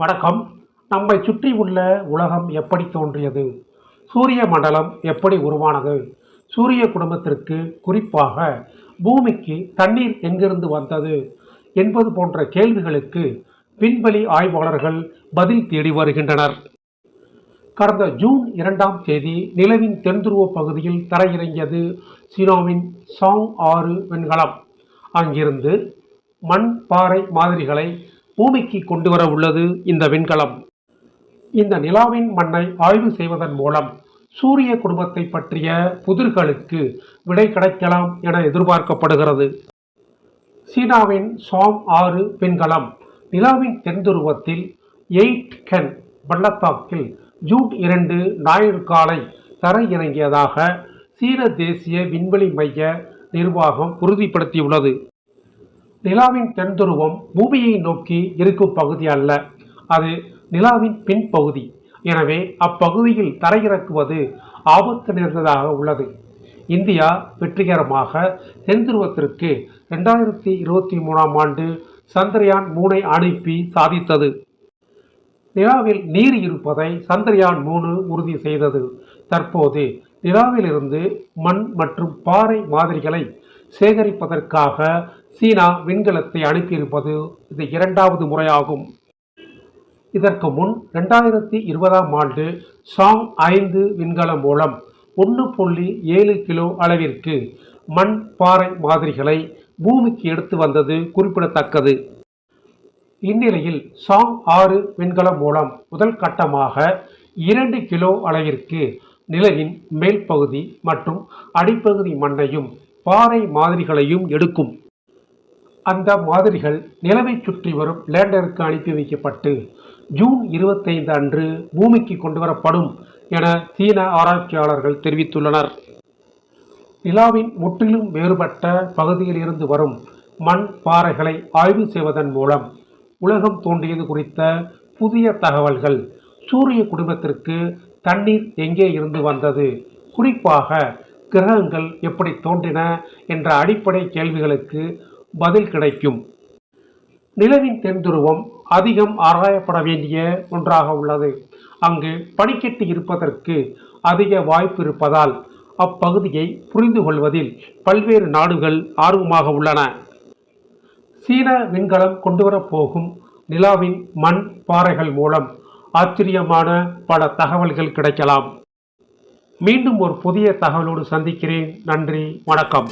வணக்கம். நம்மை சுற்றி உள்ள உலகம் எப்படி தோன்றியது? சூரிய மண்டலம் எப்படி உருவானது? சூரிய குடும்பத்திற்கு குறிப்பாக பூமிக்கு தண்ணீர் எங்கிருந்து வந்தது? என்பது போன்ற கேள்விகளுக்கு விண்வெளி ஆய்வாளர்கள் பதில் தேடி வருகின்றனர். கடந்த ஜூன் இரண்டாம் தேதி நிலவின் தென்துருவ பகுதியில் தரையிறங்கியது சீனாவின் சாங் ஆறு விண்கலம். அங்கிருந்து மண் பாறை மாதிரிகளை பூமிக்கு கொண்டு வர உள்ளது இந்த விண்கலம். இந்த நிலாவின் மண்ணை ஆய்வு செய்வதன் மூலம் சூரிய குடும்பத்தை பற்றிய புதிர்களுக்கு விடை கிடைக்கலாம் என எதிர்பார்க்கப்படுகிறது. சீனாவின் சாம் ஆறு விண்கலம் நிலாவின் தென்துருவத்தில் எயிட் கென் பள்ளத்தாக்கில் ஜூன் இரண்டு ஞாயிறு காலை தரையிறங்கியதாக சீன தேசிய விண்வெளி மைய நிர்வாகம் உறுதிப்படுத்தியுள்ளது. நிலாவின் தென்துருவம் பூமியை நோக்கி இருக்கும் பகுதி அல்ல. அது நிலாவின் பின்பகுதி. எனவே அப்பகுதியில் தரையிறக்குவது ஆபத்து நிறைந்ததாக உள்ளது. இந்தியா வெற்றிகரமாக தென்துருவத்திற்கு ரெண்டாயிரத்தி இருபத்தி மூணாம் ஆண்டு சந்திரயான் மூனை அனுப்பி சாதித்தது. நிலாவில் நீர் இருப்பதை சந்திரயான் மூணு உறுதி செய்தது. தற்போது நிலாவிலிருந்து மண் மற்றும் பாறை மாதிரிகளை சேகரிப்பதற்காக சீனா விண்கலத்தை அனுப்பியிருப்பது இது இரண்டாவது முறையாகும். இதற்கு முன் ரெண்டாயிரத்தி இருபதாம் ஆண்டு சாங் ஐந்து விண்கலம் மூலம் ஒன்று புள்ளி ஏழு கிலோ அளவிற்கு மண் பாறை மாதிரிகளை பூமிக்கு எடுத்து வந்தது குறிப்பிடத்தக்கது. இந்நிலையில் சாங் ஆறு விண்கலம் மூலம் முதல் கட்டமாக இரண்டு கிலோ அளவிற்கு நிலவின் மேல் பகுதி மற்றும் அடிப்பகுதி மண்ணையும் பாறை மாதிரிகளையும் எடுக்கும். அந்த மாதிரிகள் நிலவை சுற்றி வரும் லேண்டருக்கு அனுப்பி வைக்கப்பட்டு ஜூன் இருபத்தைந்து அன்று பூமிக்கு கொண்டு வரப்படும் என சீன ஆராய்ச்சியாளர்கள் தெரிவித்துள்ளனர். நிலாவின் முற்றிலும் வேறுபட்ட பகுதியில் இருந்து வரும் மண் பாறைகளை ஆய்வு செய்வதன் மூலம் உலகம் தோன்றியது குறித்த புதிய தகவல்கள் சூரிய குடும்பத்திற்கு தண்ணீர் எங்கே இருந்து வந்தது குறிப்பாக கிரகங்கள் எப்படி தோன்றின என்ற அடிப்படை கேள்விகளுக்கு பதில் கிடைக்கும். நிலவின் தென்துருவம் அதிகம் ஆராயப்பட வேண்டிய ஒன்றாக உள்ளது. அங்கு பனிக்கட்டு இருப்பதற்கு அதிக வாய்ப்பு இருப்பதால் அப்பகுதியை புரிந்து கொள்வதில் பல்வேறு நாடுகள் ஆர்வமாக உள்ளன. சீன விண்கலம் கொண்டுவரப்போகும் நிலாவின் மண் பாறைகள் மூலம் ஆச்சரியமான பல தகவல்கள் கிடைக்கலாம். மீண்டும் ஒரு புதிய தகவலோடு சந்திக்கிறேன். நன்றி வணக்கம்.